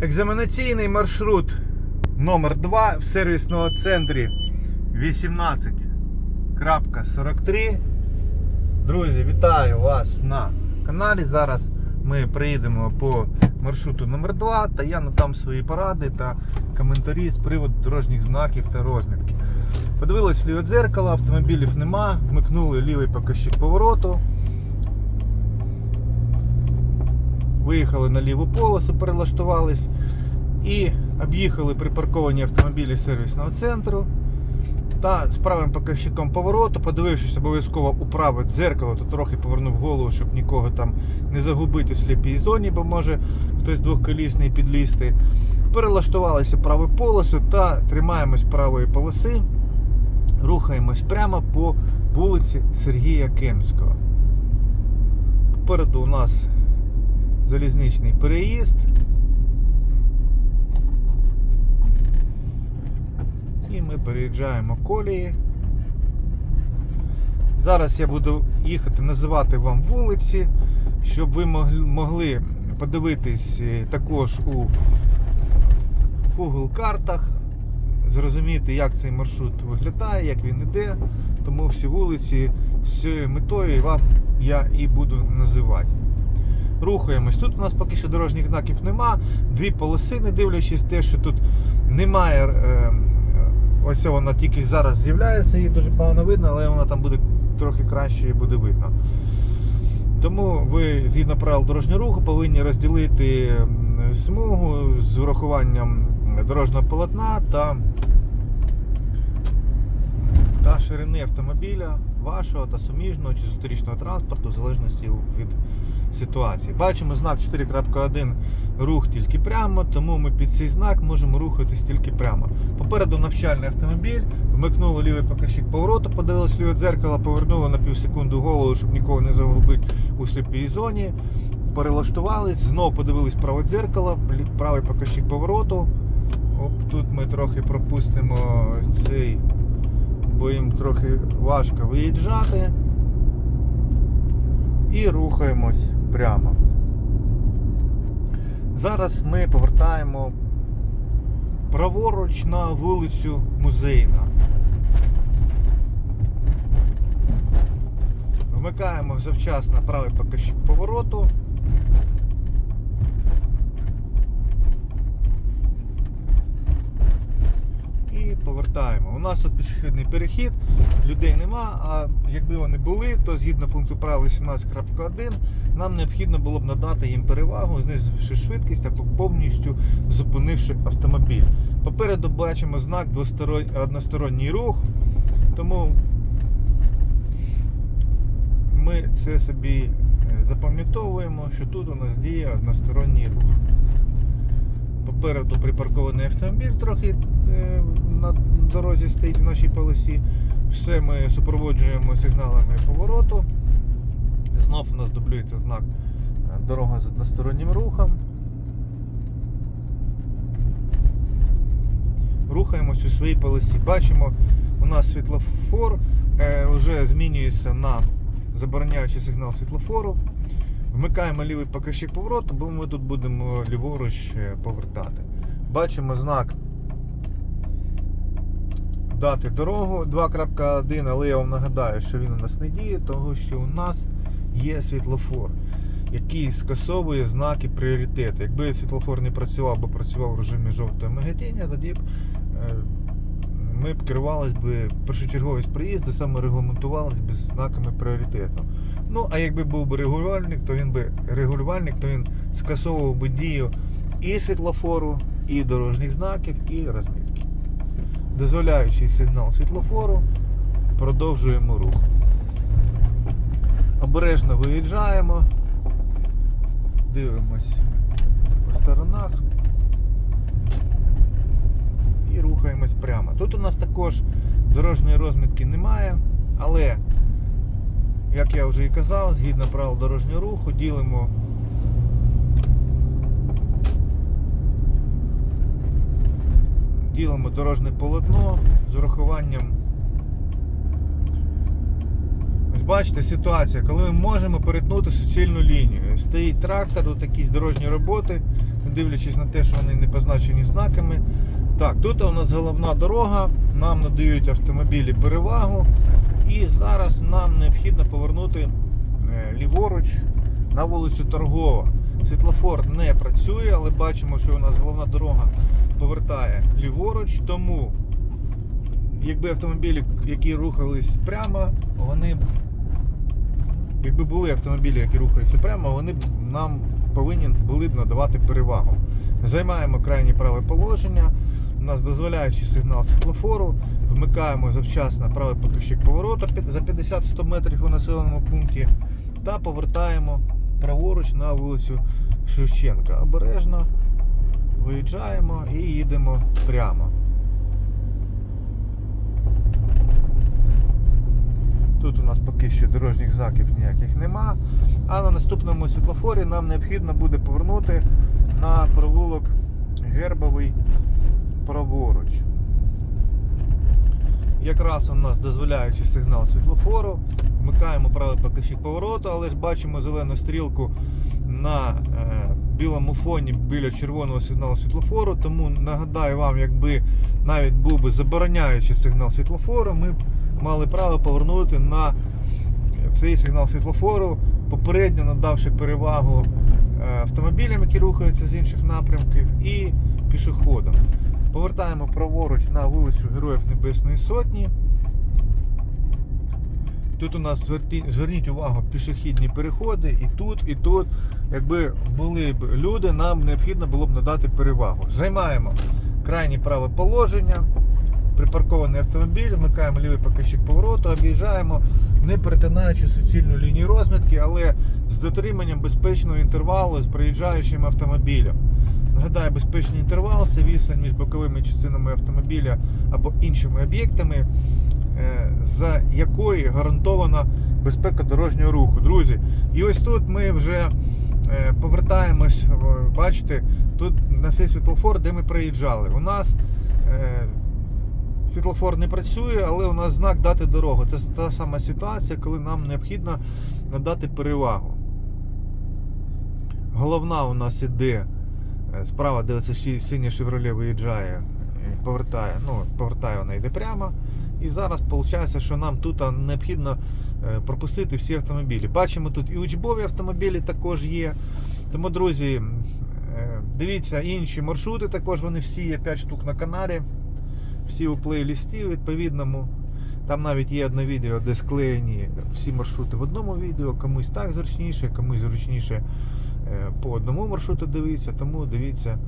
Екзаменаційний маршрут номер 2 в сервісному центрі 18.43. Друзі, вітаю вас на каналі. Зараз ми приїдемо по маршруту номер 2 та я надам свої поради та коментарі з приводу дорожніх знаків та розмітки. Подивились ліве дзеркало, автомобілів нема, вмикнули лівий показчик повороту. Виїхали на ліву полосу, перелаштувались і об'їхали припарковані автомобілі сервісного центру. Та з правим показчиком повороту, подивившись обов'язково у дзеркало, то трохи повернув голову, щоб нікого там не загубити у сліпій зоні, бо може хтось двохколісний підлізти. Перелаштувалися в праву полосу та тримаємось правої полоси. Рухаємось прямо по вулиці Сергія Кемського. Попереду у нас залізничний переїзд. І ми переїжджаємо колії. Зараз я буду їхати називати вам вулиці, щоб ви могли- подивитись е, також у Google картах, зрозуміти, як цей маршрут виглядає, як він іде. Тому всі вулиці з цією метою вам я і буду називати. Рухаємось. Тут у нас поки що дорожніх знаків нема. Дві полоси, не дивлячись те, що тут немає. Е, ось вона тільки зараз з'являється, її дуже погано видно, але вона там буде трохи краще і буде видно. Тому ви, згідно правил дорожнього руху, повинні розділити смугу з урахуванням дорожнього полотна та, та ширини автомобіля вашого та суміжного чи зустрічного транспорту, в залежності від ситуації. Бачимо знак 4.1 рух тільки прямо, тому ми під цей знак можемо рухатись тільки прямо. Попереду навчальний автомобіль, вмикнули лівий показчик повороту, подивилися ліве дзеркало, повернули на півсекунду голову, щоб нікого не загубити у сліпій зоні. Перелаштувались, знову подивились праве дзеркало, правий показчик повороту. Оп, тут ми трохи пропустимо цей, бо їм трохи важко виїжджати. І рухаємось прямо. Зараз ми повертаємо праворуч на вулицю Музейна. Вмикаємо завчасно правий показчик повороту. І повертаємо. У нас тут пішохідний перехід, людей нема, а якби вони були, то згідно пункту правил 18.1 нам необхідно було б надати їм перевагу, знизивши швидкість або повністю зупинивши автомобіль. Попереду бачимо знак односторонній рух, тому ми це собі е, запам'ятовуємо, що тут у нас діє односторонній рух. Попереду припаркований автомобіль трохи е, на дорозі стоїть в нашій полосі. Все ми супроводжуємо сигналами повороту. Знов у нас дублюється знак е, дорога з одностороннім рухом. Рухаємось у своїй полосі. Бачимо, у нас світлофор е, вже змінюється на забороняючий сигнал світлофору. Вмикаємо лівий показчик повороту, бо ми тут будемо ліворуч е, повертати. Бачимо знак дати дорогу 2.1, але я вам нагадаю, що він у нас не діє, тому що у нас є світлофор, який скасовує знаки пріоритету. Якби світлофор не працював, або працював в режимі жовтого миготіння, тоді б е, ми б керувалися першочерговість приїзду, саме регламентувалися б знаками пріоритету. Ну, а якби був би регулювальник, то він би регулювальник, то він скасовував би дію і світлофору, і дорожніх знаків, і розмітки. Дозволяючи сигнал світлофору, продовжуємо рух. Обережно виїжджаємо, дивимось по сторонах і рухаємось прямо. Тут у нас також дорожньої розмітки немає, але як я вже і казав, згідно правил дорожнього руху, ділимо ділимо дорожне полотно з урахуванням. Бачите ситуація, коли ми можемо перетнути суцільну лінію. Стоїть трактор, тут якісь дорожні роботи, не дивлячись на те, що вони не позначені знаками. Так, тут у нас головна дорога, нам надають автомобілі перевагу. Зараз нам необхідно повернути е, ліворуч на вулицю Торгова. Світлофор не працює, але бачимо, що у нас головна дорога повертає ліворуч, тому якби автомобілі, які рухались прямо, вони якби були автомобілі, які рухаються прямо, вони б нам повинні були б надавати перевагу. Займаємо крайнє праве положення. У нас дозволяючий сигнал світлофору. Вмикаємо завчасно правий покажчик повороту під- за 50-100 метрів у населеному пункті та повертаємо праворуч на вулицю Шевченка. Обережно виїжджаємо і їдемо прямо. Тут у нас поки що дорожніх знаків ніяких нема. А на наступному світлофорі нам необхідно буде повернути на провулок Гербовий праворуч. Якраз у нас дозволяючий сигнал світлофору. Вмикаємо правий покажчик повороту, але ж бачимо зелену стрілку на е, білому фоні біля червоного сигналу світлофору. Тому нагадаю вам, якби навіть був би забороняючий сигнал світлофору, ми мали право повернути на цей сигнал світлофору, попередньо надавши перевагу е, автомобілям, які рухаються з інших напрямків, і пішоходам. Повертаємо праворуч на вулицю Героїв Небесної Сотні. Тут у нас зверніть увагу пішохідні переходи, і тут, і тут. Якби були б люди, нам необхідно було б надати перевагу. Займаємо крайнє праве положення, припаркований автомобіль, вмикаємо лівий покажчик повороту, об'їжджаємо, не перетинаючи суцільну лінію розмітки, але з дотриманням безпечного інтервалу з проїжджаючим автомобілем. Нагадаю, безпечний інтервал це відстань між боковими частинами автомобіля або іншими об'єктами, е, за якої гарантована безпека дорожнього руху. Друзі, і ось тут ми вже е, повертаємось, бачите, тут на цей світлофор, де ми проїжджали. У нас е, світлофор не працює, але у нас знак дати дорогу. Це та сама ситуація, коли нам необхідно надати перевагу. Головна у нас іде справа, де оце ще синє Chevrolet виїжджає, повертає, ну, повертає вона йде прямо. І зараз виходить, що нам тут необхідно е, пропустити всі автомобілі. Бачимо, тут і учбові автомобілі також є. Тому, друзі, е, дивіться інші маршрути, також вони всі є 5 штук на каналі. Всі у плейлісті відповідному. Там навіть є одне відео, де склеєні всі маршрути в одному відео, комусь так зручніше, комусь зручніше е, по одному маршруту дивитися, тому дивіться.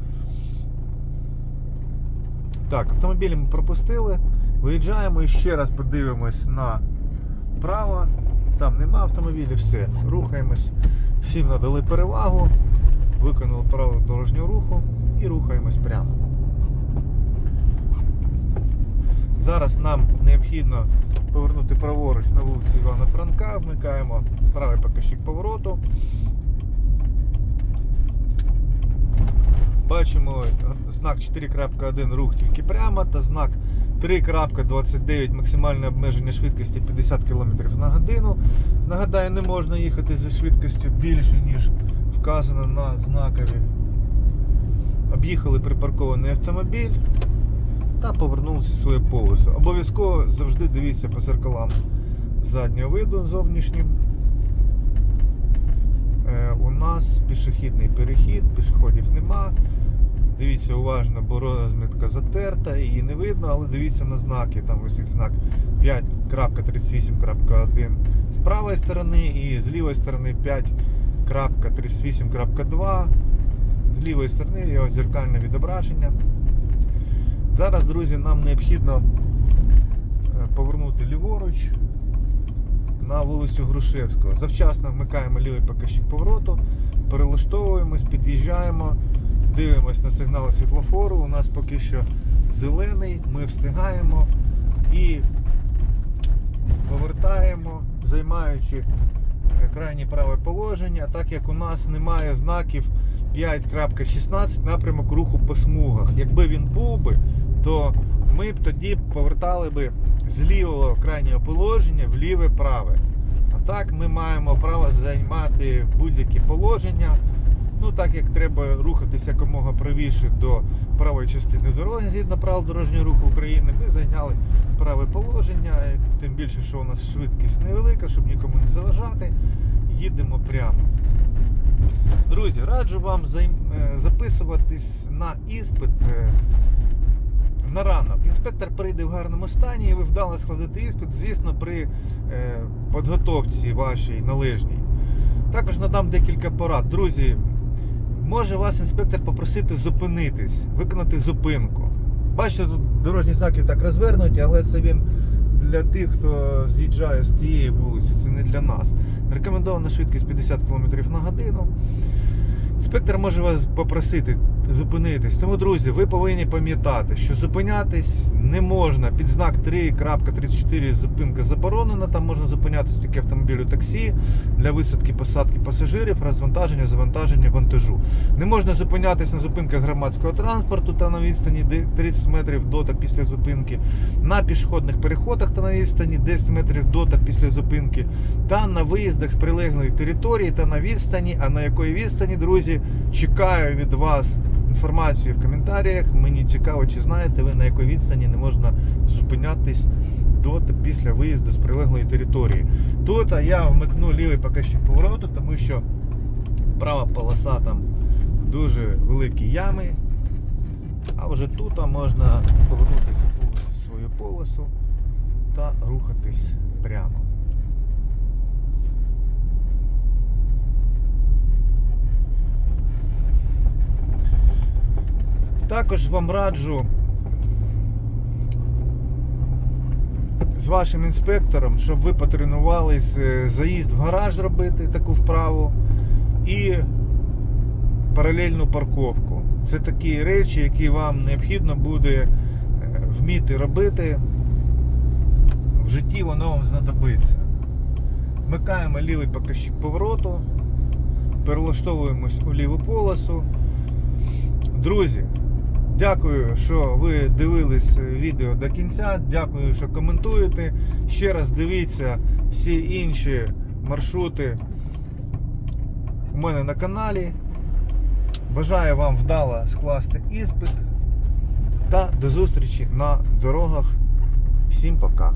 Так, автомобілі ми пропустили. Виїжджаємо і ще раз подивимось направо. Там нема автомобілів, все. Рухаємось. Всім надали перевагу, виконали правила дорожнього руху і рухаємось прямо. Зараз нам необхідно повернути праворуч на вулицю Івана Франка, вмикаємо правий покажчик повороту. Бачимо знак 4.1 рух тільки прямо та знак 3.29 максимальне обмеження швидкості 50 км на годину. Нагадаю, не можна їхати зі швидкістю більше, ніж вказано на знакові. Об'їхали припаркований автомобіль та повернулися в своє полосу. Обов'язково завжди дивіться по зеркалам заднього виду зовнішнім. Е, у нас пішохідний перехід, пішоходів нема. Дивіться уважно, бо розмітка затерта, її не видно, але дивіться на знаки. Там висить знак 5.38.1 з правої сторони і з лівої сторони 5.38.2. З лівої сторони його зеркальне відображення. Зараз, друзі, нам необхідно е, повернути ліворуч на вулицю Грушевського. Завчасно вмикаємо лівий покажчик повороту, перелаштовуємось, під'їжджаємо, дивимось на сигнали світлофору. У нас поки що зелений, ми встигаємо і повертаємо, займаючи крайнє праве положення, так як у нас немає знаків 5.16 напрямок руху по смугах. Якби він був би, то ми б тоді повертали би з лівого крайнього положення в ліве праве. А так ми маємо право займати будь-які положення Ну, так як треба рухатися якомога правіше до правої частини дороги згідно правил дорожнього руху України, ми зайняли праве положення, тим більше, що у нас швидкість невелика, щоб нікому не заважати. Їдемо прямо. Друзі, раджу вам е, записуватись на іспит е, на ранок. Інспектор прийде в гарному стані і ви вдало складете іспит, звісно, при е, підготовці вашій належній. Також надам декілька порад. Друзі, може вас інспектор попросити зупинитись, виконати зупинку. Бачите, тут дорожні знаки так розвернуті, але це він для тих, хто з'їжджає з тієї вулиці, це не для нас. Рекомендована швидкість 50 км на годину. Інспектор може вас попросити зупинитись. Тому, друзі, ви повинні пам'ятати, що зупинятись не можна. Під знак 3.34 зупинка заборонена. Там можна зупинятись тільки автомобілю таксі для висадки, посадки пасажирів, розвантаження, завантаження вантажу. Не можна зупинятись на зупинках громадського транспорту та на відстані 30 метрів до та після зупинки, на пішохідних переходах та на відстані 10 метрів до та після зупинки, та на виїздах з прилеглої території та на відстані. А на якої відстані, друзі, чекаю від вас інформацію в коментарях. Мені цікаво, чи знаєте ви на якій відстані не можна зупинятись до та після виїзду з прилеглої території. Тут я вмикну лівий показчик повороту, тому що права полоса там дуже великі ями. А вже тут можна повернутися у свою полосу та рухатись прямо. Також вам раджу з вашим інспектором, щоб ви потренувались е, заїзд в гараж робити таку вправу і паралельну парковку. Це такі речі, які вам необхідно буде е, вміти робити. В житті воно вам знадобиться. Вмикаємо лівий показчик повороту, перелаштовуємось у ліву полосу. Друзі, дякую, що ви дивились відео до кінця. Дякую, що коментуєте. Ще раз дивіться всі інші маршрути у мене на каналі. Бажаю вам вдало скласти іспит та до зустрічі на дорогах. Всім пока!